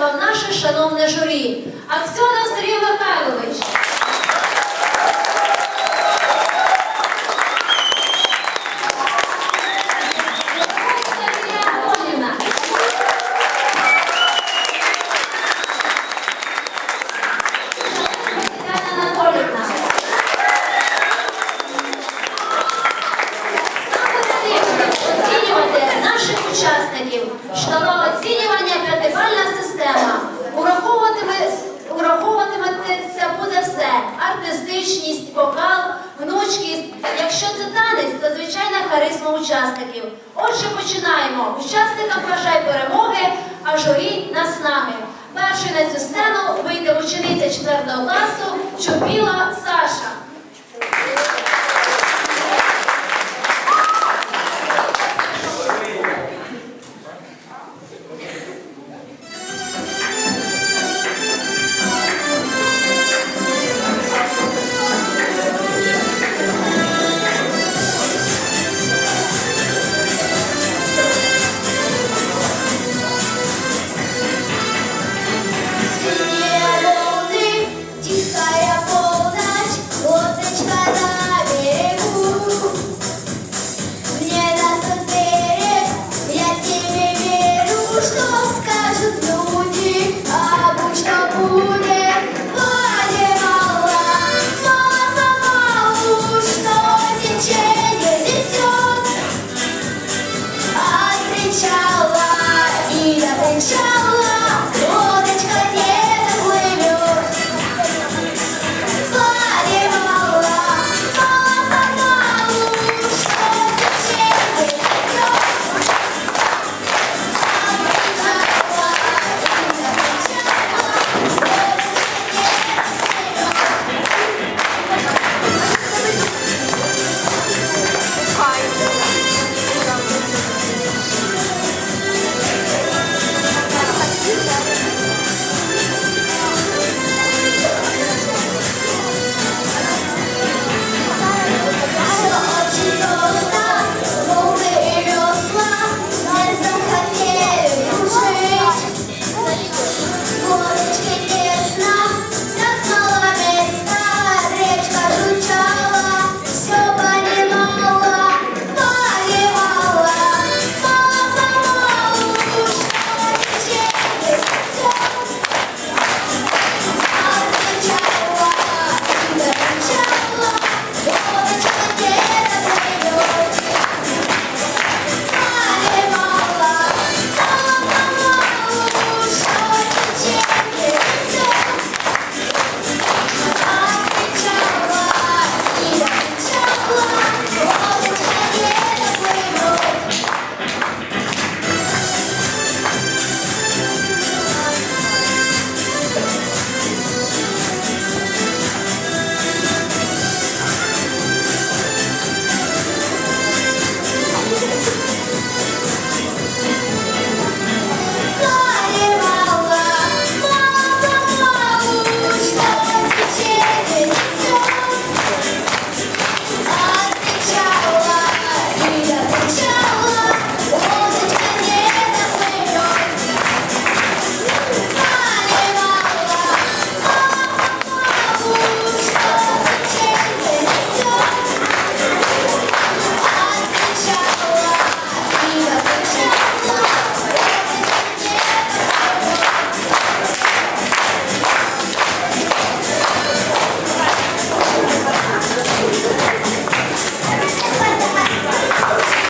вам наше шановне журі. Аксьонов Сергій Михайлович. Артистичність, вокал, гнучкість. Якщо це танець, то звичайна харизма учасників. Отже, починаємо. Учасникам бажай перемоги, а журі наснаги. Першою на цю сцену вийде учениця 4 класу Чупіла. don't know